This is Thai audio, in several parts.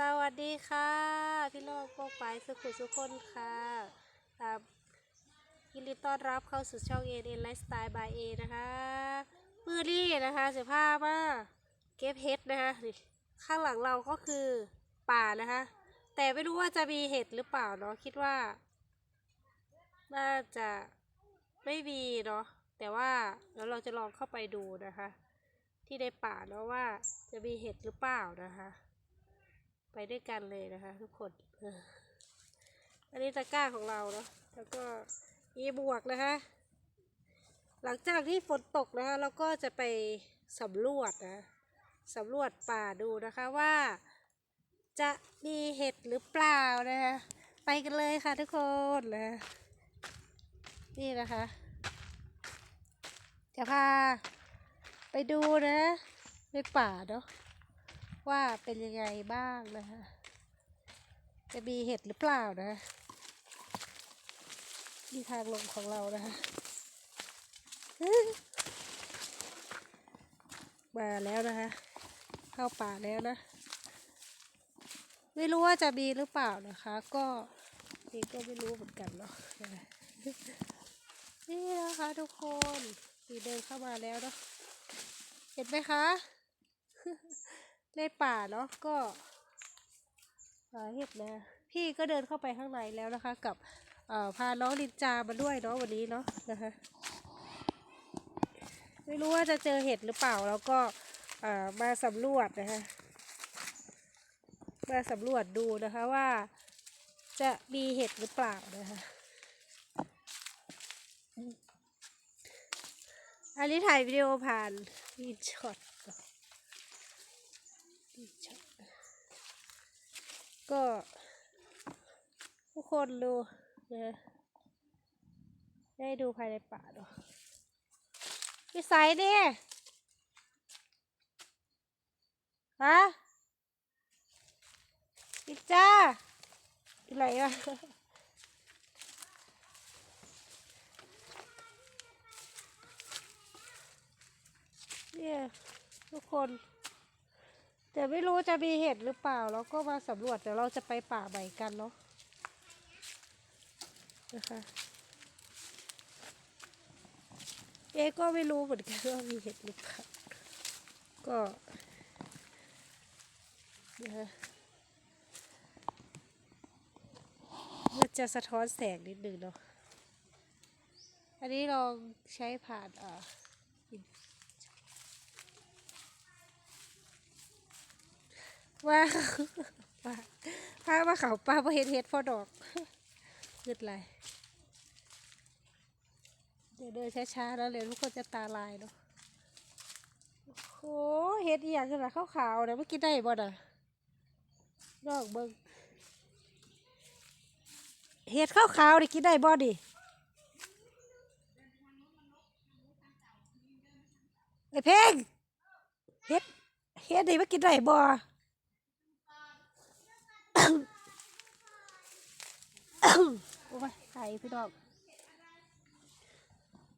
สวัสดีค่ะ พี่โลกโปกไปสุขุสุคนค่ะยินดีต้อนรับเข้าสู่ช่องเอ็นเอ็นไลฟ์สไตล์บายเอนะคะมือนี้นะคะเสียผ้ามาเก็บเห็ดนะคะนี่ข้างหลังเราก็คือป่านะคะ แต่ไม่รู้ว่าจะมีเห็ดหรือเปล่าเนาะคิดว่า น่าจะไม่มีเนาะแต่ว่าเดี๋ยวเราจะลองเข้าไปดูนะคะ ที่ในป่าเนาะว่าจะมีเห็ดหรือเปล่านะคะ ไปด้วยกันเลยนะคะ ทุกคนอออันนี้ตะกร้าของเราเนาะ แล้วก็อีบวกนะคะ หลังจากที่ฝนตกนะคะเราก็จะไปสำรวจนะสำรวจป่าดูนะคะว่า จะมีเห็ดหรือเปล่านะคะ ไปกันเลยค่ะทุกคนนะ นี่นะคะ จะพาไปดูนะในป่าเนาะ ว่าเป็นยังไงบ้างนะคะ จะมีเห็ดหรือเปล่านะนี่ทางลงของเรานะคะมาแล้วนะคะ เข้าป่าแล้วนะ ไม่รู้ว่าจะมีหรือเปล่านะคะ ก็นี่ก็ไม่รู้เหมือนกันเนาะนี่นะคะทุกคนนี่เดินเข้ามาแล้วเนาะเห็นไหมคะ ในป่าเนาะก็เห็ดนะพี่ก็เดินเข้าไปข้างในแล้วนะคะ กับพาน้องลินจามาด้วยเนาะวันนี้เนาะนะคะไม่รู้ว่าจะเจอเห็ดหรือเปล่าแล้วก็มาสำรวจนะคะมาสำรวจดูนะคะว่าจะมีเห็ดหรือเปล่านะคะอันนี้ถ่ายวิดีโอผ่านวีช็อต ก็ทุกคนดูนะได้ดูภายในป่าดูพี่ไซเนี่ยฮะพี่จ้าอะไรวะเนี่ยทุกคน แต่ไม่รู้จะมีเห็ดหรือเปล่าแล้วก็มาสำรวจเดี๋ยวเราจะไปป่าใหม่กันเนาะนะคะเอก็ไม่รู้เหมือนกันว่ามีเห็ดหรือเปล่าก็นะคะมันจะสะท้อนแสงนิดนึงเนาะอันนี้ลองใช้ผ่านอ่า ว่าว่าพามาเขาป้าพอเห็นเห็ดพอดอกเกิดอะไรเดี๋ยวเดินช้าๆแล้วเดี๋ยทุกคนจะตาลายเนาะโอ้โหเห็ดอีหยังขนาดขาวๆนะเมื่อกี้ได้บ่น่ะดอกเบิงเห็ดขาวๆนี่กินได้บ่ดิไอเพ่งเห็ดเห็ดนี่มันกินได้บ่ โอ้ยไข่พี่ดอก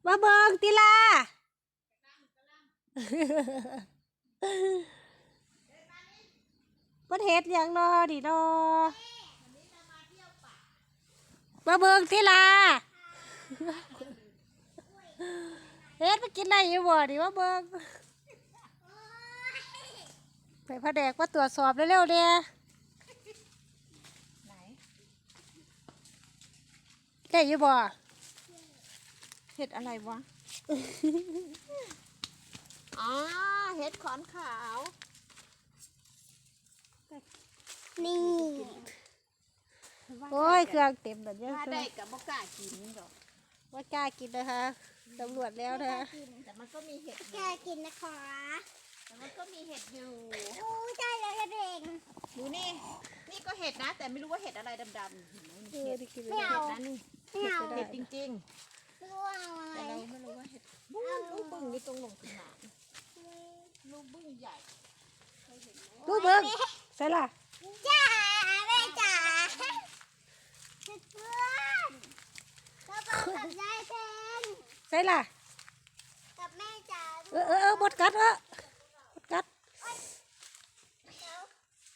มาเบิงติลามันเห็ดหยังนอดินอมาเบิงติลาเฮ็ดมากินได้อยู่บ่ดิมาเบิงไปพระแดกมาตรวจสอบเร็วๆเนี่ย ไหน ได้อยู่บ่เห็ดอะไรวะ อ๋อ เห็ดขอนขาว นี่ โอ้ย เครื่องเต็มแบบนี้ถ้าได้กับบ่กล้ากินหรอกว่ากล้ากินนะคะตำรวจแล้วนะคะกินแต่มันก็มีเห็ดอยู่แค่กินนะคะ แต่มันก็มีเห็ดอยู่โอ้ใช่แล้วเด็กดูนี่ นี่ก็เห็ดนะ แต่ไม่รู้ว่าเห็ดอะไรดำๆเห็นไหมเออเห็ด ได้กินไม่แล้วเอาเห็ดนะนี่ไม่เอาเห็ดจริงร่วงอะๆไรแต่เราไม่รู้ว่าเห็ดบู้ลูกบึ้งนี่ตรงหลงขนาดลูกบึ้งใหญ่ดูเบิ้งใส่ละจ้าแม่จ๋าเพื่อนเราไปกับยายเพนใส่ละกับแม่จ๋า เออเออเออหมดกัดเออ